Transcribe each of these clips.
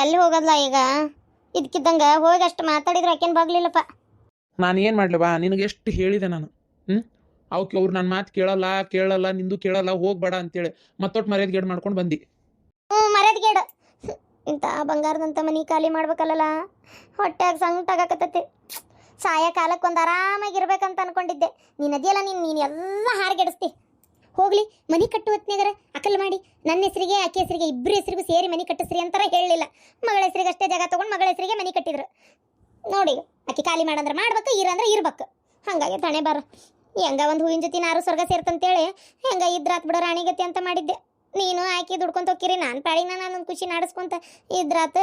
ಎಲ್ಲಿ ಹೋಗೋದ್ಲ ಈಗ? ಇದ್ಕಿದ್ದಂಗ ಹೋಗಿ ಅಷ್ಟು ಮಾತಾಡಿದ್ರೆ ಆಕೇನು ಬಾಗ್ಲಿಲ್ಲಪ್ಪ. ನಾನು ಏನು ಮಾಡ್ಲವಾ ನಿನಗೆ ಎಷ್ಟು ಹೇಳಿದೆ ನಾನು ಹ್ಞೂ ಅವಕ್ಕೆ ಅವ್ರು ನನ್ನ ಮಾತು ಕೇಳಲ್ಲ ಕೇಳಲ್ಲ ನಿಂದು ಕೇಳಲ್ಲ ಹೋಗ್ಬೇಡ ಅಂತೇಳಿ ಮತ್ತೊಟ್ಟು ಮರ್ಯಾದೆ ಗೇಡ್ ಮಾಡ್ಕೊಂಡು ಬಂದು. ಹ್ಞೂ ಮರ್ಯಾದಗೇಡ ಇಂಥ ಬಂಗಾರದಂತ ಮನೆ ಖಾಲಿ ಮಾಡ್ಬೇಕಲ್ಲ ಹೊಟ್ಯಾಗ ಸಂಕಟಾಗಕತ್ತೈತಿ ಸಾಯ ಕಾಲಕ್ಕೆ ಒಂದು ಆರಾಮಾಗಿರ್ಬೇಕಂತ ಅನ್ಕೊಂಡಿದ್ದೆ. ನೀನು ಅದಿಯಲ್ಲ ನೀನು ನೀನು ಎಲ್ಲ ಹಾರ್ಗೆಡಿಸ್ತಿ. ಹೋಗ್ಲಿ, ಮನೆ ಕಟ್ಟು ಹೊತ್ನಾಗರ ಅಕಲ್ ಮಾಡಿ, ನನ್ನ ಹೆಸರಿಗೆ, ಆಕೆ ಹೆಸರಿಗೆ ಇಬ್ಬರು ಹೆಸರಿಗೂ ಸೇರಿ ಮನೆ ಕಟ್ಟಿಸ್ರಿ ಅಂತಾರ ಹೇಳಲಿಲ್ಲ. ಮಗಳ ಹೆಸರಿಗೆ ಅಷ್ಟೇ ಜಾಗ ತೊಗೊಂಡು ಮಗಳ ಹೆಸರಿಗೆ ಮನೆ ಕಟ್ಟಿದ್ರು. ನೋಡಿ, ಆಕೆ ಖಾಲಿ ಮಾಡಂದ್ರೆ ಮಾಡ್ಬೇಕು ಇರಂದ್ರೆ ಇರ್ಬೇಕು. ಹಂಗಾಗಿ ತಾಣೆ ಬಾರ. ಹೆಂಗ ಒಂದು ಹೂವಿನ ಜೊತೆ ನಾರು ಸ್ವರ್ಗ ಸೇರ್ತಂತೇಳಿ, ಹೆಂಗ ಇದ್ರಾತ್ ಬಿಡೋ ರಾಣಿಗತಿ ಅಂತ ಮಾಡಿದ್ದೆ. ನೀನು ಆಕಿ ದುಡ್ಕೊಂತ ಹೋಗಿರಿ ನಾನು ಪಾಡಿನ ನಾನು ಖುಷಿ ನಾಡಿಸ್ಕೊಂತ ಇದ್ರಾತ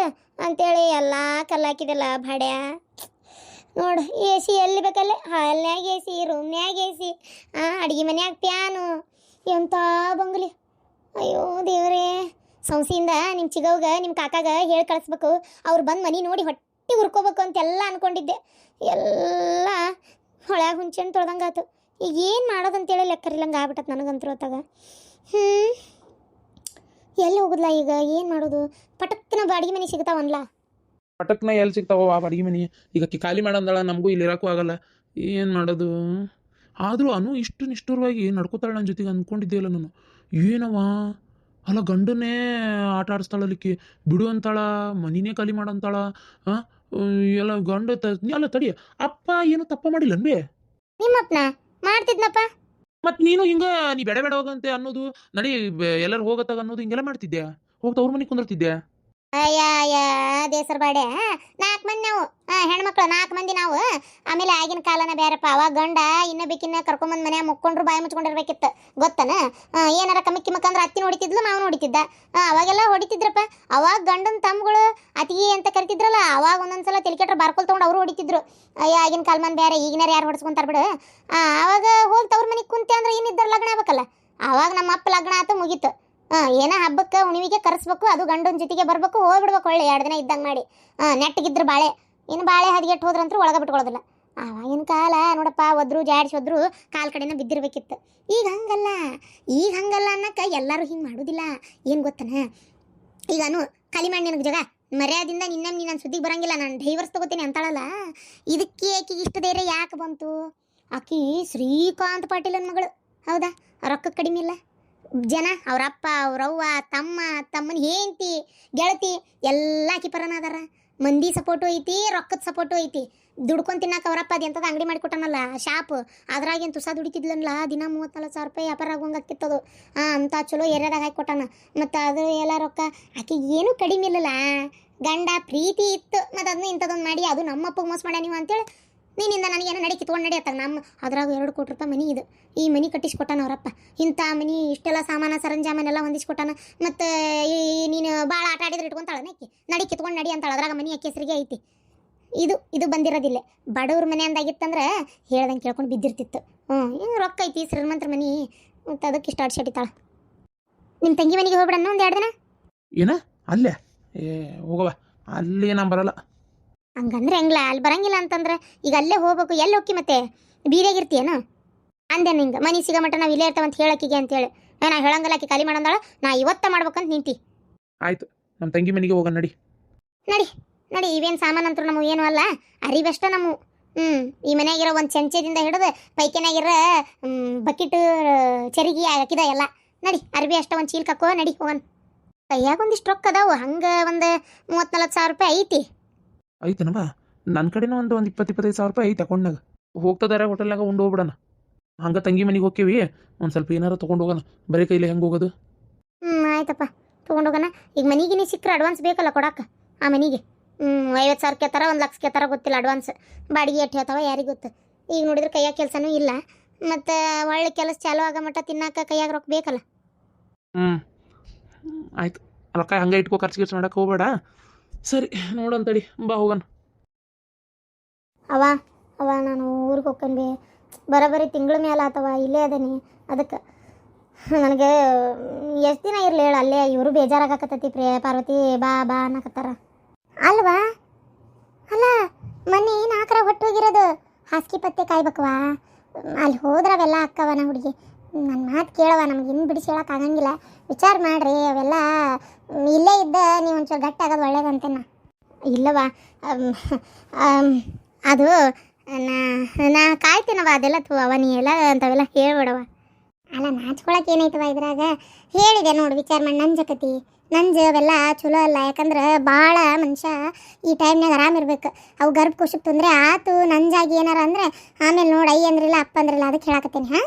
ಅಂತೇಳಿ ಎಲ್ಲ ಕಲ್ಲಾಕಿದೆಲ್ಲ ಭಾಡ್ಯ. ನೋಡು, ಎ ಸಿ ಎಲ್ಲಿ ಬೇಕಲ್ಲೇ? ಹಾಲ್ನ್ಯಾಗ ಎ ಸಿ ರೂಮ್ನ್ಯಾಗ ಎ ಸಿ ಅಡುಗೆ ಮನ್ಯಾಗ ಪ್ಯಾನು ಎಂಥ ಬಂಗಲಿ? ಅಯ್ಯೋ ದೇವರೇ. ಸಂಸಿಯಿಂದ ನಿಮ್ಮ ಚಿಗವ್ಗ ನಿಮ್ಮ ಕಾಕಾಗ ಹೇಳಿ ಕಳಿಸ್ಬೇಕು. ಅವ್ರು ಬಂದು ಮನೆ ನೋಡಿ ಹೊಟ್ಟೆ ಹುರ್ಕೋಬೇಕು ಅಂತೆಲ್ಲ ಅನ್ಕೊಂಡಿದ್ದೆ. ಎಲ್ಲ ಹೊಳ್ಯಾಗ ಹುಂಚೆಣ್ಣು ತೊಳ್ದಂಗಾತು ಈಗ ಏನು ಮಾಡೋದಂತೇಳಿ ಲೆಕ್ಕರಿಲ್ಲಂಗೆ ಆಗ್ಬಿಟ್ಟತ್ ನನಗಂತೂ ಹೊತ್ತಾಗ. ಹ್ಞೂ ಎಲ್ಲಿ ಹೋಗುದ್ಲ ಈಗ? ಏನು ಮಾಡೋದು? ಪಟಕ್ನ ಬಾಡಿಗೆ ಮನೆ ಸಿಗ್ತಾವನ್ಲ? ಪಟಕ್ನ ಎಲ್ಲಿ ಸಿಗ್ತಾವ ಆ ಬಾಡಿಗೆ ಮನೆ. ಈಗ ಖಾಲಿ ಮಾಡಂದಳ, ನಮಗೂ ಇಲ್ಲಿ ಇರೋಕ್ಕೂ ಆಗಲ್ಲ. ಏನು ಮಾಡೋದು? ಆದರೂ ಅನು ಇಷ್ಟು ನಿಷ್ಠುರವಾಗಿ ನಡ್ಕೋತಾಳೆ ನನ್ನ ಜೊತೆಗೆ ಅಂದ್ಕೊಂಡಿದ್ದೆ ಇಲ್ಲ ನಾನು. ಏನವ ಅಲ್ಲ ಗಂಡನೇ ಆಟ ಆಡಿಸ್ತಾಳಲಿಕ್ಕೆ ಬಿಡು ಅಂತಾಳ ಮನಿನೇ ಖಾಲಿ ಮಾಡಂತಾಳ ಹಾಂ ಎಲ್ಲ ಗಂಡ ತ ಅಲ್ಲ ತಡಿ ಅಪ್ಪ ಏನು ತಪ್ಪ ಮಾಡಿಲ್ಲ ಬೇ ನಿಮ್ಮಪ್ಪನ? ಮಾಡ್ತಿದ್ನಪ್ಪ? ಮತ್ತು ನೀನು ಹಿಂಗೆ ನೀ ಬೇಡ ಬೇಡ ಹೋಗಂತೆ ಅನ್ನೋದು ನಡಿ ಎಲ್ಲರೂ ಹೋಗತ್ತಾಗ ಅನ್ನೋದು ಹಿಂಗೆಲ್ಲ ಮಾಡ್ತಿದ್ದೆ ಹೋಗ್ತಾ ಅವ್ರ ಮನೆಗೆ ಕುಂದಿರ್ತಿದ್ದೆ ಅಯ್ಯ ದೇಸರ ಬಾಡೆ. ನಾಲ್ಕು ಮಂದಿ ನಾವು. ಹೆಣ್ಮಕ್ಳು, ನಾಲ್ಕು ಮಂದಿ ನಾವು. ಆಮೇಲೆ ಆಗಿನ ಕಾಲನ ಬೇರೆಪ್ಪ ಅವಾಗ ಗಂಡ, ಇನ್ನ ಬೇಕಿನ್ನ ಕರ್ಕೊಂಬಂದು ಮನೆ ಮುಕ್ಕೊಂಡ್ರು, ಬಾಯಿ ಮುಚ್ಕೊಂಡಿರ್ಬೇಕಿತ್ತು. ಗೊತ್ತನ? ಏನಾರ ಕಮ್ಮಿ ಕಿಮ್ಮಕ್ಕಂದ್ರೆ ಅತ್ತಿನ ಹೊಡಿತಿದ್ಲು, ಮಾವನ ಹೊಡಿತಿದ್ದ. ಅವಾಗೆಲ್ಲ ಹೊಡಿತಿದ್ರಪ್ಪ. ಅವಾಗ ಗಂಡನ ತಮ್ಮಗಳು ಅತಿಗೆ ಅಂತ ಕರಿತಿದ್ರಲ್ಲ, ಅವಾಗ ಒಂದೊಂದ್ಸಲ ತೆಲಿಕೆಟ್ರ ಬಾರ್ಕೊಲ್ ತೊಗೊಂಡು ಅವರು ಹೊಡಿತಿದ್ರು. ಅಯ್ಯ, ಆಗಿನ ಕಾಲ ಮಂದಿ ಬೇರೆ ಈಗಿನಾರು ಯಾರು ಹೊಡ್ಸ್ಕೊಂತಾರ ಬಿಡು. ಅವಾಗ ಹೋಗಿ ತವ್ರ ಮನೆಗೆ ಕುಂತೆ ಅಂದ್ರೆ ಏನಿದ್ದಾರ ಲಗ್ನ ಆಗ್ಬೇಕಲ್ಲ. ಅವಾಗ ನಮ್ಮ ಅಪ್ಪ ಲಗ್ನ ಆತು, ಮುಗೀತು. ಹಾಂ, ಏನೋ ಹಬ್ಬಕ್ಕೆ ಉಣಿವಿಗೆ ಕರೆಸ್ಬೇಕು, ಅದು ಗಂಡನ ಜೊತೆಗೆ ಬರ್ಬೇಕು, ಹೋಗ್ಬಿಡ್ಬೇಕು ಒಳ್ಳೆ ಎರಡು ದಿನ ಇದ್ದಂಗೆ ಮಾಡಿ. ಹಾಂ, ನೆಟ್ಟಗಿದ್ರೆ ಬಾಳೆ. ಇನ್ನು ಬಾಳೆ ಹದಿಗೆಟ್ಟು ಹೋದ್ರಂತೂ ಒಳಗೆ ಬಿಟ್ಕೊಳ್ಳೋದಿಲ್ಲ ಆವಾಗಿನ ಕಾಲ ನೋಡಪ್ಪ, ಒದ್ರು, ಜಾಡ್ಸಿ ಒದ್ರು ಕಾಲು ಕಡೆನ ಬಿದ್ದಿರ್ಬೇಕಿತ್ತು. ಈಗ ಹಂಗಲ್ಲ. ಈಗ ಹಂಗಲ್ಲ ಅನ್ನಕ್ಕೆ ಎಲ್ಲರೂ ಹಿಂಗೆ ಮಾಡೋದಿಲ್ಲ. ಏನು ಗೊತ್ತನ? ಈಗ ನಾನು ಮಾಡಿ ನಿನಗೆ ಜಗ? ಮರ್ಯಾದಿಂದ ನಿನ್ನೆ ನೀನು ನನ್ನ ಸುದ್ದಿಗೆ ಬರಂಗಿಲ್ಲ, ನಾನು ಡೈವರ್ಸ್ ತಗೋತೀನಿ ಅಂತಾಳಲ್ಲ? ಇದಕ್ಕೆ ಆಕಿಗೆ ಇಷ್ಟು ಧೈರ್ಯ ಯಾಕೆ ಬಂತು? ಆಕಿ ಶ್ರೀಕಾಂತ್ ಪಾಟೀಲನ ಮಗಳು. ಹೌದಾ? ರೊಕ್ಕ ಕಡಿಮೆ ಇಲ್ಲ? ಜನ ಅವರಪ್ಪ ಅವ್ರವ್ವ ತಮ್ಮ, ತಮ್ಮನ ಹೆಂಡತಿ, ಗೆಳತಿ, ಎಲ್ಲ ಕಿಪರನ ಅದಾರ. ಮಂದಿ ಸಪೋರ್ಟು ಐತಿ, ರೊಕ್ಕದ ಸಪೋರ್ಟು ಐತಿ. ದುಡ್ಕೊಂಡು ತಿನ್ನಕ್ಕೆ ಅವರಪ್ಪ ಅದು ಎಂಥದ್ದು ಅಂಗಡಿ ಮಾಡಿಕೊಟ್ಟನಲ್ಲ ಶಾಪ್. ಅದ್ರಾಗೇನು ತುಸ ದುಡಿತಿದ್ಲಲ್ಲ ದಿನ ಮೂವತ್ತ್ನಾಲ್ಕು ಸಾವಿರ ರೂಪಾಯಿ ವ್ಯಾಪಾರ ಆಗೋಂಗೆ ಆಗ್ತಿತ್ತದು. ಹಾಂ ಅಂತ ಚಲೋ ಏರಿಯಾದಾಗ ಹಾಕಿ ಕೊಟ್ಟಾನ. ಮತ್ತು ಅದು ಎಲ್ಲ ರೊಕ್ಕ, ಆಕೆ ಏನೂ ಕಡಿಮೆ ಇಲ್ಲಲ್ಲ. ಗಂಡ ಪ್ರೀತಿ ಇತ್ತು, ಮತ್ತು ಅದನ್ನ ಇಂಥದ್ದೊಂದು ಮಾಡಿ, ಅದು ನಮ್ಮಪ್ಪಗೆ ಮೋಸ ಮಾಡ್ಯ ನೀವು ಅಂತೇಳಿ ನೀನಿಂದ ನನಗೇನೋ ನಡಿ ಕಿತ್ಕೊಂಡು ನಡಿ ಅತ್ತಾಗ ನಮ್ಮ ಅದ್ರಾಗ ಎರಡು ಕೋಟಿ ರೂಪಾಯಿ ಮನಿ ಇದು. ಈ ಮನಿ ಕಟ್ಟಿಸ್ಕೊಟ್ಟಾನ ಅವರಪ್ಪ. ಇಂಥ ಮನಿ, ಇಷ್ಟೆಲ್ಲ ಸಾಮಾನ, ಸರಂಜಾಮನೆಲ್ಲ ಹೊಂದಿಸ್ಕೊಟ್ಟಾನ. ಮತ್ತು ಈ ನೀನು ಭಾಳ ಆಟ ಆಡಿದ್ರೆ ಇಟ್ಕೊಂತಾಳೆ ನಕ್ಕಿ ನಡಿ ಕಿತ್ಕೊಂಡು ನಡಿ ಅಂತಾಳ. ಅದ್ರಾಗ ಮನಿ ಹೆಸರಿಗೆ ಐತಿ. ಇದು ಇದು ಬಂದಿರೋದಿಲ್ಲ. ಬಡವ್ರ ಮನೆ ಅಂದಾಗಿತ್ತಂದ್ರೆ ಹೇಳ್ದಂಗೆ ಕೇಳ್ಕೊಂಡು ಬಿದ್ದಿರ್ತಿತ್ತು. ಹ್ಞೂ ಹಿಂಗೆ ರೊಕ್ಕ ಐತಿ, ಶ್ರೀಮಂತ್ರ ಮನಿ. ಮತ್ತು ಅದಕ್ಕೆ ಇಷ್ಟ ಆಡ್ಸಿಟ್ಟಿತ್ತಾಳ ನಿಮ್ಮ ತಂಗಿ ಮನೆಗೆ ಹೋಗ್ಬಿಡಣ್ಣ ಒಂದು ಎರಡು ದಿನ? ಏನ? ಅಲ್ಲೇ. ಏ ಹೋಗವ ಅಲ್ಲಿ ನಾನು ಬರಲ್ಲ. ಹಂಗಂದ್ರೆ ಹೆಂಗ್ಲ? ಅಲ್ಲಿ ಬರಂಗಿಲ್ಲ ಅಂತಂದ್ರೆ ಈಗ ಅಲ್ಲೇ ಹೋಗ್ಬೇಕು ಎಲ್ಲಿ ಹೋಗಿ ಮತ್ತೆ? ಬೀದಿಯಾಗಿರ್ತೀಯೇನು ಅಂದೆ ನಿಂಗ ಮನೆ ಸಿಗ ಮಟ್ಟ ನಾವು ಇಲ್ಲೇ ಇರ್ತಾವಂತ ಹೇಳಕ್ಕಿಗೆ ಅಂತೇಳಿ. ಏ, ನಾ ಹೇಳಂಗಲ್ಲ ಆಕಿ ಖಾಲಿ ಮಾಡಂದಾಳ ನಾ ಇವತ್ತ ಮಾಡ್ಬೇಕಂತ ನಿಂತಿ. ಆಯ್ತು ನಮ್ಮ ತಂಗಿ ಮನೆಗೆ ಹೋಗೋಣ ನಡಿ. ನಡಿ ನಡಿ ಇವೇನು ಸಾಮಾನು ಅಂತೂ ನಮಗೆ ಏನು ಅಲ್ಲ ಅರಿವಷ್ಟ ನಮ್ಮ ಹ್ಞೂ ಈ ಮನೆಯಾಗಿರೋ ಒಂದು ಚೆಂಚದಿಂದ ಹಿಡಿದು ಪೈಕಿನಾಗಿರೋ ಬಕೆಟ್ ಚರಿಗೆ ಹಾಕಿದ ಎಲ್ಲ. ನಡಿ ಅರ್ಬಿ ಅಷ್ಟ ಒಂದು ಚೀಲ ಕಕ್ಕೋ ನಡಿ ಹೋಗನ್ ಕೈಯಾಗ ಒಂದಿಷ್ಟು ರೊಕ್ಕ ಅದಾವು ಹಂಗೆ ಒಂದು ಮೂವತ್ತು ನಲ್ವತ್ತು ಸಾವಿರ ರೂಪಾಯಿ ಐತಿ. ಐತನವ ನನ್ನ ಕಡೆನೂ ಒಂದು ಒಂದು ಇಪ್ಪತ್ತು ಇಪ್ಪತ್ತೈದು ಸಾವಿರ ರೂಪಾಯಿ ಐತೆ ಅಕೌಂಟ್ನಾಗ. ಹೋಗ್ತದಾರ ಹೋಟೆಲ್ನಾಗ ಉಂಡು ಹೋಗ್ಬಿಡಣ. ಹಂಗೆ ತಂಗಿ ಮನೆಗೆ ಹೋಗ್ತೀವಿ ಒಂದು ಸ್ವಲ್ಪ ಏನಾರು ತೊಗೊಂಡು ಹೋಗೋಣ. ಬರೀ ಕೈಲಿ ಹೆಂಗೆ ಹೋಗೋದು? ಹ್ಞೂ ಆಯ್ತಪ್ಪ ತೊಗೊಂಡೋಗೋಣ ಈಗ ಮನೆಗೆ ನೀ ಸಿಕ್ಕರೆ ಅಡ್ವಾನ್ಸ್ ಬೇಕಲ್ಲ ಕೊಡಕ್ಕೆ ಆ ಮನೆಗೆ. ಹ್ಞೂ ಐವತ್ತು ಸಾವಿರ ಕೇಳ್ತಾರ ಒಂದು ಲಕ್ಷ ಕೇತಾರ ಗೊತ್ತಿಲ್ಲ ಅಡ್ವಾನ್ಸ್ ಬಾಡಿಗೆ ಎಷ್ಟು ಹೇಳ್ತಾವ ಯಾರಿಗೆ ಗೊತ್ತು? ಈಗ ನೋಡಿದ್ರೆ ಕೈಯಾಗ ಕೆಲಸನೂ ಇಲ್ಲ. ಮತ್ತು ಒಳ್ಳೆ ಕೆಲಸ ಚಾಲು ಆಗೋ ಮಟ್ಟ ತಿನ್ನಕ್ಕೆ ಕೈಯಾಗ ರೊಕ್ಕ ಬೇಕಲ್ಲ? ಹ್ಞೂ ಆಯ್ತು ರೊಕ್ಕ ಹಂಗೆ ಇಟ್ಕೋ ಖರ್ಚು ಗಿರ್ಚು ಮಾಡಕ್ಕೆ ಹೋಗ್ಬೇಡ. ಸರಿ ನೋಡೋಣ ತಡಿ ಬಾ, ಹೋಗೋಣ. ಅವ ಅವ ನಾನು ಊರಿಗೆ ಹೋಗ್ಕೊಂಡಿ ಬರೋಬ್ಬರಿ ತಿಂಗಳ ಮೇಲೆ ಆತವ ಇಲ್ಲೇ ಅದೇನಿ. ಅದಕ್ಕೆ ನನಗೆ ಎಷ್ಟು ದಿನ ಇರಲಿ ಹೇಳು, ಅಲ್ಲೇ ಇವರು ಬೇಜಾರಾಗಕತ್ತೈತಿ ಪ್ರಿಯ ಪಾರ್ವತಿ, ಬಾ ಬಾ ಅನ್ನಕತ್ತಾರ. ಅಲ್ವಾ? ಅಲ್ಲ ಮನೆ ನಾಲ್ಕರ ಹೊಟ್ಟೋಗಿರೋದು, ಹಾಸಿಗೆ ಪತ್ತೆ ಕಾಯ್ಬೇಕವಾ ಅಲ್ಲಿ ಹೋದ್ರವೆಲ್ಲ ಅಕ್ಕವನ ಹುಡುಗಿ. ನನ್ನ ಮಾತು ಕೇಳವ ನಮ್ಗೆ ಇನ್ನು ಬಿಡಿಸಿ ಆಗಂಗಿಲ್ಲ. ವಿಚಾರ ಮಾಡ್ರಿ, ಅವೆಲ್ಲ ಇಲ್ಲೇ ಇದ್ದ ನೀವು ಒಂಚೂರು ಗಟ್ಟಿ ಆಗೋದು ಒಳ್ಳೇದಂತೆ ನಾ. ಇಲ್ಲವ ಅದು, ನಾ ಕಾಯ್ತೀನವ ಅದೆಲ್ಲ ತು ಅವ ನೀ ಎಲ್ಲ ಅಂಥವೆಲ್ಲ ಹೇಳ್ಬಿಡವ ಅಲ್ಲ ನಾಚ್ಕೊಳಕ್ಕೆ ಏನೈತವ ಇದ್ರಾಗ? ಹೇಳಿದೆ ನೋಡು, ವಿಚಾರ ಮಾಡಿ ನಂಜಕತಿ ನಂಜ ಅವೆಲ್ಲ ಚಲೋ ಅಲ್ಲ, ಯಾಕಂದ್ರೆ ಭಾಳ ಮನುಷ್ಯ ಈ ಟೈಮ್ನಾಗ ಆರಾಮಿರ್ಬೇಕು ಅವು ಗರ್ಭಕೋಶಕ್ಕೆ ತೊಂದರೆ ಆತು, ನಂಜಾಗಿ ಏನಾರ ಅಂದ್ರೆ, ಆಮೇಲೆ ನೋಡಿ ಐ ಅಂದ್ರಿಲ್ಲ ಅಪ್ಪ ಅಂದ್ರಿಲ್ಲ ಅದಕ್ಕೆ ಹೇಳಕತ್ತೀನಿ, ಹಾ?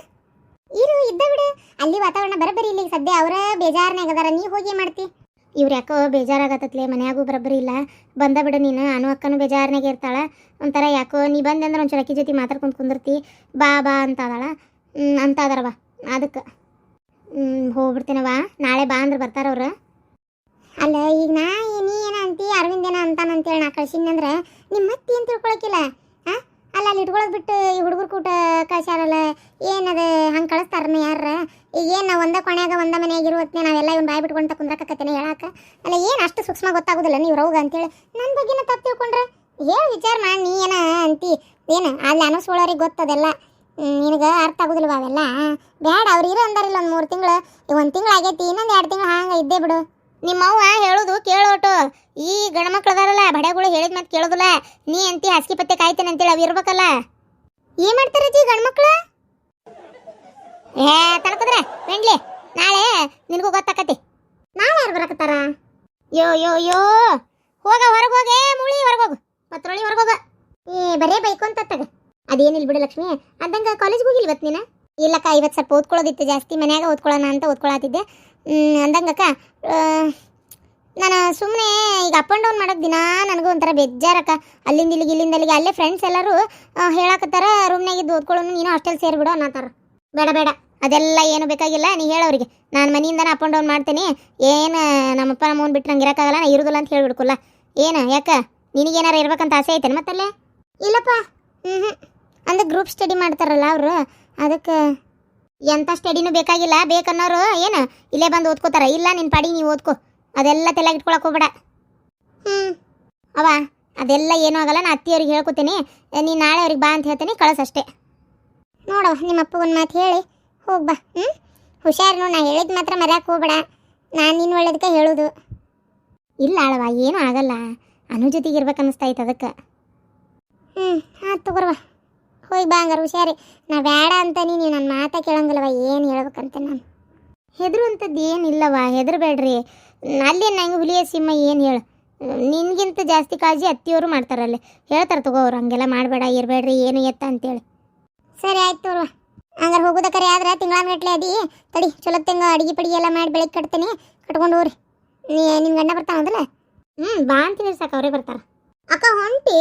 ಇರು ಇದ್ದ ಬಿಡು. ಅಲ್ಲಿ ವಾತಾವರಣ ಬರಬರಿ ಇಲ್ಲಿ. ಸದ್ಯ ಅವರ ಬೇಜಾರನೇ ಅದಾರ. ನೀ ಹೋಗಿ ಮಾಡ್ತಿ? ಇವ್ರು ಯಾಕೋ ಬೇಜಾರಾಗತ್ತತ್ಲೆ. ಮನೆಯಾಗೂ ಬರಬರಿ ಇಲ್ಲ. ಬಂದ ಬಿಡು ನೀನು. ಅನು ಅಕ್ಕನು ಬೇಜಾರ್ನಾಗ ಇರ್ತಾಳ. ಒಂಥರ ಯಾಕೋ ನೀ ಬಂದೆ ಅಂದ್ರೆ ಒಂಚೂರು ಅಕ್ಕಿ ಜೊತೆ ಮಾತಾಡ್ಕೊಂಡು ಕುಂದಿರ್ತಿ. ಬಾ ಬಾ ಅಂತ ಅದಾಳ ಹ್ಮ್, ಅಂತ ಅದಾರವ ಅದಕ್ಕೆ. ಹೋಗ್ಬಿಡ್ತೇನವ ನಾಳೆ ಬಾ ಅಂದ್ರೆ ಬರ್ತಾರವ್ರು ಅಲ್ಲ ಈಗ ನಾ ನೀ ಏನ ಅಂತಿ? ಅರವಿಂದ ಏನ ಅಂತಾನಂತೇಳಿ ನಾ ಕಳ್ಸಿನಿ ಅಂದ್ರೆ ನಿಮ್ಮ ಮತ್ತೆ ಏನು ತಿಳ್ಕೊಳಕಿಲ್ಲ? ಅಲ್ಲ ಅಲ್ಲಿ ಬಿಟ್ಟು ಈ ಹುಡುಗರು ಕೂಟ ಕಳ್ಸ್ಯಾರಲ್ಲ, ಏನದ ಹಂಗೆ ಕಳಿಸ್ತಾರನ ಯಾರ ಈಗ ಏನು ನಾವು ಒಂದ ಕೊನೆಯಾಗ ಒಂದ ಮನೆಯಾಗ ಇರುವತ್ನೆ ನಾವೆಲ್ಲ ಇವ್ನು ಬಾಯಿ ಬಿಟ್ಕೊಂತ ಕುಂದ್ರಕತ್ತೇನೆ ಹೇಳಾಕ? ಅಲ್ಲ ಏನು ಅಷ್ಟು ಸೂಕ್ಷ್ಮ ಗೊತ್ತಾಗೋದಿಲ್ಲ ನೀವು ರೋಗ ಅಂತೇಳಿ. ನನ್ನ ಬಗ್ಗೆನ ತಪ್ಪು ತಿಳ್ಕೊಂಡ್ರೆ? ಹೇಳಿ ವಿಚಾರ ಮಾಡಿ ನೀ ಏನ ಅಂತಿ? ಏನು, ಅಲ್ಲಿ ಅನಸ್ಕೊಳ್ಳೋರಿಗೆ ಗೊತ್ತದೆಲ್ಲ. ನಿನಗೆ ಅರ್ಥ ಆಗೋದಿಲ್ವ ಅವೆಲ್ಲ? ಬ್ಯಾಡ, ಅವ್ರು ಇರೋ ಅಂದಾರಿಲ್ಲ ಒಂದು ಮೂರು ತಿಂಗಳು. ಒಂದು ತಿಂಗಳು ಆಗೈತಿ, ಇನ್ನೊಂದು ಎರಡು ತಿಂಗಳು ಹಂಗೆ ಇದ್ದೇ ಬಿಡು. ನಿಮ್ಮವ್ವ ಹೇಳೋದು ಕೇಳೋಟು ಈ ಗಣಮಕ್ಳು ಅದಾರಲ್ಲ ಬಡಗಳು ಹೇಳಿದ ಮತ್ತೆ ಕೇಳೋದಿಲ್ಲ. ನೀ ಅಂತಿ ಹಾಸಿಗೆ ಪತ್ತೆ ಕಾಯ್ತೇನೆ ಅಂತೇಳಿ ಅವು ಇರ್ಬೇಕಲ್ಲ. ಏನ್ ಮಾಡ್ತಾರೆ ಜಿ ಗಂಡ್ಮಕ್ಳು ಏ ತನಕದ್ರೆ ಬೆಂಡ್ಲಿ ನಾಳೆ ನಿನಗೂ ಗೊತ್ತಾಕತಿ. ನಾಳೆ ಯಾರು ಬರಕತ್ತಾರ? ಯೋ ಯೋ ಯೋ. ಹೋಗ ಹೊರಗೆ ಹೋಗೆ ಮುಳಿ ಹೊರಗೆ ಹೋಗು. ಪತ್ರೊಳಿ ಹೊರಗೆ ಹೋಗ. ಏ ಬರೇ ಬೈಕೊಂತ ತಗ. ಅದೇನಿಲ್ಲ ಬಿಡು ಲಕ್ಷ್ಮಿ. ಅದಂಗ ಕಾಲೇಜ್ಗೆ ಹೋಗಿಲ್ಲ ಇವತ್ತು ನೀನು? ಇಲ್ಲಕ್ಕ ಇವತ್ತು ಸ್ವಲ್ಪ ಓದ್ಕೊಳ್ಳೋದಿತ್ತು ಜಾಸ್ತಿ ಮನ್ಯಾಗ ಓದ್ಕೊಳ್ಳೋಣ ಅಂತ ಓದ್ಕೊಳತ್ತಿದ್ದೆ ಹ್ಮ್, ಅಂದಂಗಕ್ಕ ನಾನು ಸುಮ್ಮನೆ ಈಗ ಅಪ್ ಆ್ಯಂಡ್ ಡೌನ್ ಮಾಡೋಕೆ ದಿನ ನನಗೂ ಒಂಥರ ಬೇಜಾರಕ್ಕ ಅಲ್ಲಿಂದ ಇಲ್ಲಿಗೆ, ಇಲ್ಲಿಂದ ಅಲ್ಲಿಗೆ ಅಲ್ಲೇ ಫ್ರೆಂಡ್ಸ್ ಎಲ್ಲರೂ ಹೇಳಕತ್ತಾರ ರೂಮ್ನಾಗ ಇದ್ದು ಓದ್ಕೊಳ್ಳೋನು, ನೀನು ಹಾಸ್ಟೆಲ್ ಸೇರಿಬಿಡು ಅನ್ನತ್ತಾರ ಬೇಡ ಬೇಡ. ಅದೆಲ್ಲ ಏನು ಬೇಕಾಗಿಲ್ಲ, ನೀ ಹೇಳೋರಿಗೆ ನಾನು ಮನೆಯಿಂದನೇ ಅಪ್ ಆ್ಯಂಡ್ ಡೌನ್ ಮಾಡ್ತೀನಿ. ಏನು, ನಮ್ಮಪ್ಪ ನಮ್ಮವ್ನು ಬಿಟ್ಟು ನಂಗೆ ಇರೋಕ್ಕಾಗಲ್ಲ, ನಾ ಇರೋದಿಲ್ಲ ಅಂತ ಹೇಳ್ಬಿಡ್ಕೊಲ್ಲ. ಏನು, ಯಾಕ? ನಿನಗೇನಾರು ಇರ್ಬೇಕಂತ ಆಸೆ ಐತೇನು ಮತ್ತಲ್ಲೇ? ಇಲ್ಲಪ್ಪ. ಹ್ಞೂ ಹ್ಞೂ ಅಂದ್ರೆ ಗ್ರೂಪ್ ಸ್ಟಡಿ ಮಾಡ್ತಾರಲ್ಲ ಅವರು. ಅದಕ್ಕೆ ಎಂಥ ಸ್ಟಡಿನೂ ಬೇಕಾಗಿಲ್ಲ, ಬೇಕನ್ನೋರು ಏನು, ಇಲ್ಲೇ ಬಂದು ಓದ್ಕೋತಾರೆ. ಇಲ್ಲ ನಿನ್ನ ಪಾಡಿ, ನೀವು ಓದ್ಕೋ. ಅದೆಲ್ಲ ತಲೆಗೆ ಇಟ್ಕೊಳಕ್ ಹೋಗ್ಬೇಡ. ಹ್ಞೂ ಅವ ಅದೆಲ್ಲ ಏನೂ ಆಗಲ್ಲ, ನಾ ಅತ್ತಿಯವ್ರಿಗೆ ಹೇಳ್ಕೊತೀನಿ. ನೀನು ನಾಳೆ ಅವ್ರಿಗೆ ಬಾ ಅಂತ ಹೇಳ್ತೀನಿ ಕಳಿಸಷ್ಟೇ ನೋಡವ ನಿಮ್ಮ ಅಪ್ಪ ಒಂದು ಮಾತು ಹೇಳಿ ಹೋಗ್ಬಾ ಹ್ಞೂ ಹುಷಾರು ನೋಡಿ, ನಾ ಹೇಳಿದ ಮಾತ್ರ ಮರ್ಯಾಕೆ ಹೋಗ್ಬೇಡ. ನಾನು ನಿನ್ನ ಒಳ್ಳೇದಕ್ಕೆ ಹೇಳೋದು. ಇಲ್ಲ ಅಳವ ಏನೂ ಆಗಲ್ಲ. ಅನು ಜೊತೆಗೆ ಇರ್ಬೇಕು ಅದಕ್ಕೆ. ಹ್ಞೂ ಹಾಂ ತಗೋರ್ವ. ಹೋಗಿ ಬಾ ಹಂಗಾರೆ ಹುಷಾರಿ. ನಾ ಬೇಡ ಅಂತ ನೀವು ನನ್ನ ಮಾತಾ ಕೇಳಂಗಿಲ್ಲವ, ಏನು ಹೇಳ್ಬೇಕಂತ ನಾನು. ಹೆದರು ಅಂಥದ್ದು ಏನಿಲ್ಲವ ಹೆದರಬೇಡ್ರಿ. ಅಲ್ಲಿ ನಂಗೆ ಹುಲಿಯ ಸಿಂಹ ಏನು ಹೇಳು? ನಿನಗಿಂತ ಜಾಸ್ತಿ ಕಾಳಜಿ ಅತ್ತಿಯವರು ಮಾಡ್ತಾರಲ್ಲಿ ಹೇಳ್ತಾರೆ ತಗೋ ಅವ್ರು, ಹಂಗೆಲ್ಲ ಮಾಡಬೇಡ, ಇರಬೇಡ್ರಿ, ಏನು ಎತ್ತ ಅಂತೇಳಿ. ಸರಿ ಆಯ್ತು ತೋರುವ. ಹಂಗಾರೆ ಹೋಗೋದಕ್ಕಾರೆ ಕರೆ ಆದ್ರೆ ತಿಂಗಳಾನ್ಗಟ್ಲೆ ಅದಿ. ತಡಿ ಚಲೋ ತಿಂಗ ಅಡಿಗೆ ಪಡಿಗೆ ಎಲ್ಲ ಮಾಡಿ ಬೆಳಗ್ಗೆ ಕಟ್ತೀನಿ. ಕಟ್ಕೊಂಡು ಹೋಗ್ರಿ. ನೀ ನಿಮ್ಮ ಗಂಡ ಬರ್ತಾನದಲ್ಲ ಹ್ಞೂ ಬಾ ಅಂತೀನಿ ಸಾಕು, ಅವರೇ ಬರ್ತಾರೆ. ಅಕ್ಕ, ಹೊಂಟಿ.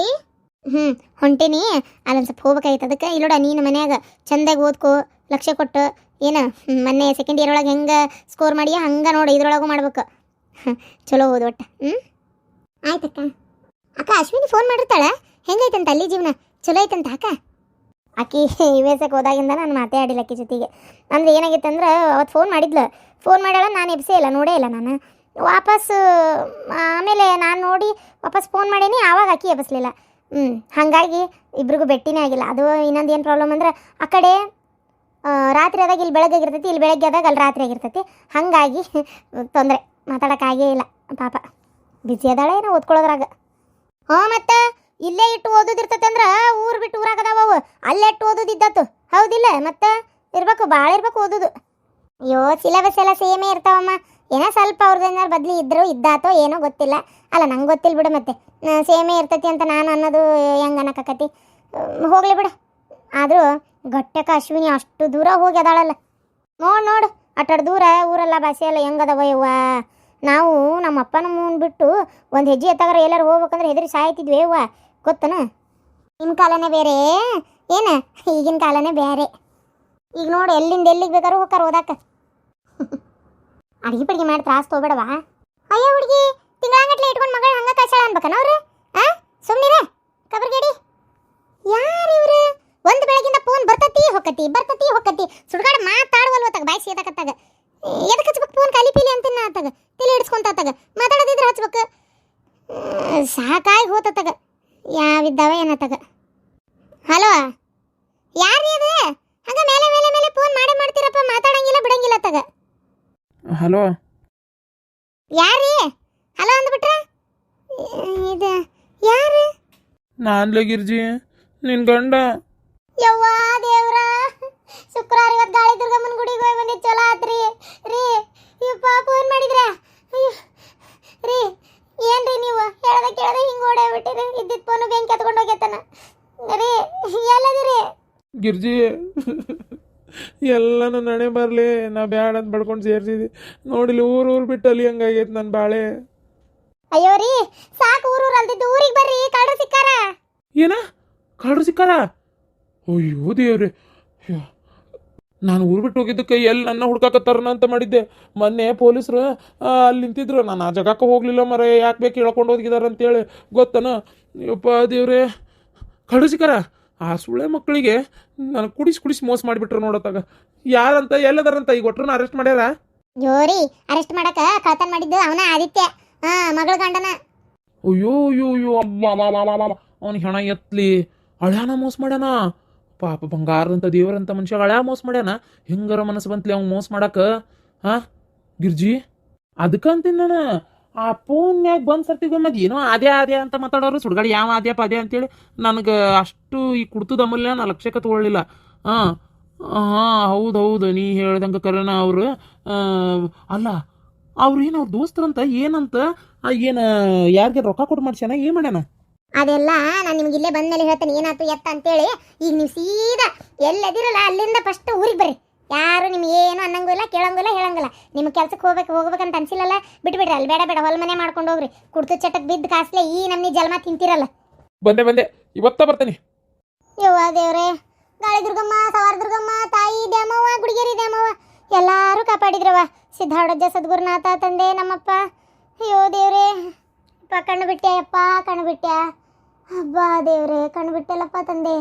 ಹ್ಞೂ ಹೊಂಟೀನಿ. ಅಲ್ಲೊಂದು ಸ್ವಲ್ಪ ಹೋಗ್ಬೇಕಾಗಿತ್ತು. ಅದಕ್ಕೆ ಇಲ್ಲೋಡ ನೀನು ಮನ್ಯಾಗ ಚಂದಾಗಿ ಓದ್ಕೋ, ಲಕ್ಷ್ಯ ಕೊಟ್ಟು, ಏನು ಮೊನ್ನೆ ಸೆಕೆಂಡ್ ಇಯರ್ ಒಳಗೆ ಹೆಂಗೆ ಸ್ಕೋರ್ ಮಾಡಿ ಹಂಗೆ ನೋಡಿ, ಇದ್ರೊಳಗೂ ಮಾಡ್ಬೇಕು. ಚಲೋ ಓದು ಒಟ್ಟು. ಹ್ಞೂ ಆಯ್ತಕ್ಕ. ಅಕ್ಕ, ಅಶ್ವಿನಿ ಫೋನ್ ಮಾಡಿರ್ತಾಳೆ? ಹೆಂಗೈತಂತ ಅಲ್ಲಿ ಜೀವನ? ಚಲೋ ಐತಂತ ಅಕ್ಕ? ಆಕಿ ಯು ಎಸ್ ಎಕ್ ಹೋದಾಗಿಂದ ನಾನು ಮಾತಾಡಿಲ್ಲ ಆಕಿ ಜೊತೆಗೆ. ಅಂದ್ರೆ ಏನಾಗಿತ್ತಂದ್ರೆ ಅವತ್ತು ಫೋನ್ ಮಾಡಿದ್ಲು. ಫೋನ್ ಮಾಡಲ್ಲ ನಾನು ಎಬ್ಸೇ ಇಲ್ಲ, ನೋಡೇ ಇಲ್ಲ ನಾನು. ವಾಪಸ್, ಆಮೇಲೆ ನಾನು ನೋಡಿ, ವಾಪಸ್ ಫೋನ್ ಮಾಡೀನಿ, ಆವಾಗ ಆಕಿ ಎಬ್ಸ್ಲಿಲ್ಲ. ಹ್ಞೂ ಹಾಗಾಗಿ ಇಬ್ರಿಗೂ ಬೆಟ್ಟಿನೇ ಆಗಿಲ್ಲ. ಅದು ಇನ್ನೊಂದು ಏನು ಪ್ರಾಬ್ಲಮ್ ಅಂದ್ರೆ ಆ ಕಡೆ ರಾತ್ರಿ ಆದಾಗ ಇಲ್ಲಿ ಬೆಳಗ್ಗೆ ಆಗಿರ್ತೈತಿ, ಇಲ್ಲಿ ಬೆಳಗ್ಗೆ ಆದಾಗ ಅಲ್ಲಿ ರಾತ್ರಿ ಆಗಿರ್ತೈತಿ. ಹಾಗಾಗಿ ತೊಂದರೆ ಮಾತಾಡೋಕ್ಕಾಗೇ ಇಲ್ಲ. ಪಾಪ ಬಿಸಿ ಅದಾಳೆ ಏನೋ ಓದ್ಕೊಳ್ಳೋದ್ರಾಗ. ಹಾಂ, ಮತ್ತೆ ಇಲ್ಲೇ ಇಟ್ಟು ಓದೋದಿರ್ತೈತೆ ಅಂದ್ರೆ ಊರು ಬಿಟ್ಟು ಊರಾಗ ಅದಾವ ಅವು. ಅಲ್ಲೇ ಇಟ್ಟು ಓದೋದಿದ್ದತ್ತು ಹೌದಿಲ್ಲ, ಮತ್ತೆ ಇರ್ಬೇಕು ಭಾಳ ಇರ್ಬೇಕು ಓದೋದು. ಅಯ್ಯೋ ಸಿಲೆಬಸ್ ಎಲ್ಲ ಸೇಮೇ ಇರ್ತಾವಮ್ಮ. ಏನೋ ಸ್ವಲ್ಪ ಅವ್ರದ್ದು ಏನಾದ್ರು ಬದಲಿ ಇದ್ರು, ಇದ್ದಾತೋ ಏನೋ ಗೊತ್ತಿಲ್ಲ. ಅಲ್ಲ, ನಂಗೆ ಗೊತ್ತಿಲ್ಲ ಬಿಡು ಮತ್ತೆ. ಸೇಮೇ ಇರ್ತೈತಿ ಅಂತ ನಾನು ಅನ್ನೋದು ಹೆಂಗೆ ಅನ್ನಕತ್ತಿ ಹೋಗ್ಲಿ ಬಿಡು. ಆದರೂ ಗಟ್ಟೆಕ ಅಶ್ವಿನಿ ಅಷ್ಟು ದೂರ ಹೋಗಿ ಅದಾಳಲ್ಲ. ನೋಡು ನೋಡು. ಅಟ್ಟಡ್ ದೂರ ಊರೆಲ್ಲ ಭಾಷೆ ಎಲ್ಲ ಹೆಂಗದವ ಇವ ನಾವು ನಮ್ಮ ಅಪ್ಪನ ಮೂನ್ ಬಿಟ್ಟು ಒಂದು ಹೆಜ್ಜೆ ಎತ್ತಾಗ್ರ ಎಲ್ಲರೂ ಹೋಗ್ಬೇಕಂದ್ರೆ ಹೆದರಿ ಸಾಯ್ತಿದ್ವಿ ಯವ್ವ. ಗೊತ್ತನ? ನಿಮ್ಮ ಕಾಲನೇ ಬೇರೆ. ಏನು? ಈಗಿನ ಕಾಲನೇ ಬೇರೆ ಈಗ ನೋಡು ಎಲ್ಲಿಂದ ಎಲ್ಲಿಗೆ ಬೇಕಾದ್ರೂ ಹೋಗಾರ ಓದಾಕ. ಅಡಿಗೆ ಪಡಿಗೆ ಮಾಡಿ ತ್ರಾಸ್ ತೊಗೊಬೇಡವಾ ಅಯ್ಯೋ ಹುಡುಗಿ ತಿಂಗಳಂಗಟ್ಲೆ ಇಟ್ಕೊಂಡು ಮಗಳು ಹಂಗ ಕಳ್ಸಾಳ ಅನ್ಬೇಕನ ಅವ್ರು? ಆ? ಸುಮ್ಮನಿರ ಕಬರ್ಗೇಡಿ. ಯಾರು ಇವ್ರು? ಒಂದು ಬೆಳಗಿಂದ ಫೋನ್ ಬರ್ತತಿ ಹೊಕ್ಕತಿ ಬರ್ತತಿ ಹೊಕ್ಕತಿ. ಸುಡ್ಗಾಡ ಮಾತಾಡುವಲ್ವ ತಗ ಬಾಯಿ ಸೇದಕತ್ತಾಗ ಎದಕ್ಕೆ ಹಚ್ಬೇಕು ಫೋನ್ ಖಾಲಿ ಪೀಲಿ ಅಂತ ಆತಾಗ ತಲೆ ಹಿಡಿಸ್ಕೊಂತ ಆತಾಗ ಮಾತಾಡೋದಿದ್ರೆ ಹಚ್ಬೇಕು. ಸಾಕಾಗಿ ಹೋತತ್ತಾಗ ಯಾವಿದ್ದಾವ ಏನತ್ತಾಗ ಹಲೋ? ಯಾರೀ ಅದು? ಹಂಗ ಮೇಲೆ ಮೇಲೆ ಮೇಲೆ ಫೋನ್ ಮಾಡೇ ಮಾಡ್ತೀರಪ್ಪ ಮಾತಾಡ ಹಲೋ? ಯಾರೀ ಹಲೋ ಅಂದ್ಬಿಟ್ರೆ? ಇದು. ಯಾರು? ನಾನ್ಲೆ ಗಿರ್ಜಿ ನಿನ್ ಗಂಡ. ಯವ್ವ ದೇವ್ರ ಶುಕ್ರವಾರ ಇವತ್ತು ಗಾಳಿ ದುರ್ಗಮ್ಮನ ಗುಡಿಗೆ ಹೋಗಿ ಬಂದಿದ್ದು ಚಲೋ ಆತ್ರಿ. ರೀ ಯಪ್ಪ ಫೋನ್ ಏನು ಅಯ್ಯೋ ರೀ ಏನ್ರಿ ನೀವು? ಹೇಳ್ದ ಕೇಳ್ದೆ ಹಿಂಗೆ ಓಡೇ ಬಿಟ್ಟಿರಿ ಇದ್ದಿದ್ದು ಫೋನು ಬೆಂಕಿ ಎತ್ಕೊಂಡು ಹೋಗ್ಯತನ? ರೀ ಎಲ್ಲದಿರಿ? ಗಿರ್ಜಿ ಎಲ್ಲ ನನ್ನ ಹಣೆ ಬರಲಿ ನಾ ಬ್ಯಾಡ ಅಂತ ಬಡ್ಕೊಂಡು ಸೇರ್ಸಿದ್ವಿ ನೋಡಿಲಿ ಊರು ಊರು ಬಿಟ್ಟು ಅಲ್ಲಿ ಹಂಗಾಗೈತೆ ನನ್ನ ಬಾಳೆ. ಅಯ್ಯೋ ರೀ ಸಾಕು ಊರೂರು ಅಲ್ದಿದ್ದು ಊರಿಗೆ ಬರ್ರಿ ಕಳ್ರು ಸಿಕ್ಕಾರ. ಏನ? ಕಳ್ರು ಸಿಕ್ಕಾರ? ಅಯ್ಯೋ ದೇವ್ರಿ. ನಾನು ಊರು ಬಿಟ್ಟು ಹೋಗಿದ್ದಕ್ಕೆ ಎಲ್ಲಿ ನನ್ನ ಹುಡ್ಕಾಕತ್ತಾರನ ಅಂತ ಮಾಡಿದ್ದೆ. ಮೊನ್ನೆ ಪೊಲೀಸರು ಅಲ್ಲಿ ನಿಂತಿದ್ರು. ನಾನು ಆ ಜಾಗಕ್ಕೆ ಹೋಗಲಿಲ್ಲ ಮರ ಯಾಕೆ ಬೇಕು ಹೇಳ್ಕೊಂಡು ಹೋಗಿದ್ದಾರೆ ಅಂತೇಳಿ. ಗೊತ್ತನ? ಯಪ್ಪ ದೇವ್ರೆ. ಸಿಕ್ಕಾರ? ಆ ಸುಳೆ ಮಕ್ಕಳಿಗೆ ನಾನು ಕುಡಿಸಿ ಕುಡಿಸಿ ಮೋಸ ಮಾಡಿಬಿಟ್ರು ನೋಡತ್ತಾಗ. ಯಾರಂತ ಎಲ್ಲದಾರಂತ ಈಗ ಒಟ್ರನ್ನ ಅರೆಸ್ಟ್ ಮಾಡ್ಯಾರ? ಜೋರಿ ಅರೆಸ್ಟ್ ಮಾಡಕ ಕಳ್ತನ ಮಾಡಿದ್ದು ಅವನ ಆದಿತ್ಯ. ಮಗಳ ಗಂಡನ. ಅಯ್ಯೋ ಅಯ್ಯೋ ಅಯ್ಯೋ ಅವನಿಗೆ ಹೆಣ ಎತ್ಲಿ. ಹಳ್ಯಾನ ಮೋಸ ಮಾಡ್ಯಾನ? ಪಾಪ ಬಂಗಾರದಂತ ದೇವರಂತ ಮನುಷ್ಯ ಹಳ್ಯಾ ಮೋಸ ಮಾಡ್ಯಾನ? ಹಿಂಗಾರ ಮನಸ್ಸು ಬಂತ್ಲಿ ಅವ್ನು ಮೋಸ ಮಾಡಾಕ? ಹಾ, ಗಿರ್ಜಿ? ಅದಕ್ಕಂತೀನಿ ನಾನು. ಆ ಫೋನ್ಯಾಗ ಬಂದ್ ಸರ್ತಿಗೊಮ್ಮೆ ಏನೋ ಅದೇ ಅದೇ ಅಂತ ಮಾತಾಡೋರು. ಸುಡ್ಗಾಡಿ ಯಾವ ಅದೇ ಪದೇ ಅಂತೇಳಿ ನನಗೆ ಅಷ್ಟು ಈ ಕುಡ್ತದ ಅಮೂಲ್ಯ ನಾ ಲಕ್ಷ್ಯಕ್ಕೆ ತಗೊಳ್ಳಿಲ್ಲ. ಹಾಂ ಹಾಂ, ಹೌದು ಹೌದು. ನೀ ಹೇಳ್ದಂಗೆ ಕರೆನ ಅವರು. ಅಲ್ಲ ಅವ್ರು ಏನು ಅವ್ರ ದೋಸ್ತರಂತ ಏನಂತ ಏನ ಯಾರಿಗೆ ರೊಕ್ಕ ಕೊಟ್ಟು ಮಾಡ್ಸ್ಯಾನ ಏನು ಮಾಡ್ಯಾನ? ಅದೆಲ್ಲ ನಾನು ನಿಮ್ಗೆ ಇಲ್ಲೇ ಬಂದ್ಮೇಲೆ ಹೇಳ್ತೇನೆ ಏನಾಯ್ತು ಎತ್ತ ಅಂತೇಳಿ. ಈಗ ನೀವು ಸೀದಾ ಎಲ್ಲದಿರಲ್ಲ ಅಲ್ಲಿಂದ ಫಸ್ಟ್ ಊರಿಗೆ ಬರ್ರಿ. ಯಾರು ನಿಮ್ಗೆ ಏನು ಅನ್ನಂಗೂ ಇಲ್ಲ ಕೇಳಂಗೂ ಇಲ್ಲ ಹೇಳಂಗಿಲ್ಲ ನಿಮ್ಮ ಕೆಲ್ಸಕ್ಕೆ ಹೋಗ್ಬೇಕು ಹೋಗ್ಬೇಕಂತ ಅನ್ಸಿಲ್ಲಲ್ಲ ಬಿಟ್ಬಿಡ್ರಿ ಅಲ್ಲಿ ಬೇಡ ಬೇಡ ಹೊಲ ಮನೆ ಮಾಡ್ಕೊಂಡು ಹೋಗ್ರಿ. ಕುಡ್ತು ಚಟಕ್ ಬಿದ್ದು ಕಾಸ್ಲೆ ಈ ನಮ್ನಿ ಜಲ್ಮ ತಿಂತಿರಲ್ಲ. ಬಂದೆ ಬಂದೆ. ಇವತ್ತ ಬರ್ತೀನಿ. ಯವ್ವ ದೇವ್ರೆ ಗಾಳಿ ದುರ್ಗಮ್ಮ ಸವಾರ ದುರ್ಗಮ್ಮ ತಾಯಿ ದ್ಯಾಮವ್ವ ಗುಡಿಗೇರಿ ದ್ಯಾಮವ್ವ ಎಲ್ಲಾರು ಕಾಪಾಡಿದ್ರವ ಸಿದ್ಧಾಡಜ್ಜ ಸದ್ಗುರುನಾಥ ತಂದೆ ನಮ್ಮಪ್ಪ. ಅಯ್ಯೋ ದೇವ್ರೇ ಅಪ್ಪ ಕಣ್ಣು ಬಿಟ್ಟೆ ಅಪ್ಪ ಕಣ್ಣು ಬಿಟ್ಟೆ ಹಬ್ಬ ದೇವ್ರೆ, ಕಣ್ಣು ಬಿಟ್ಟೆಲ್ಲಪ್ಪ ತಂದೆ.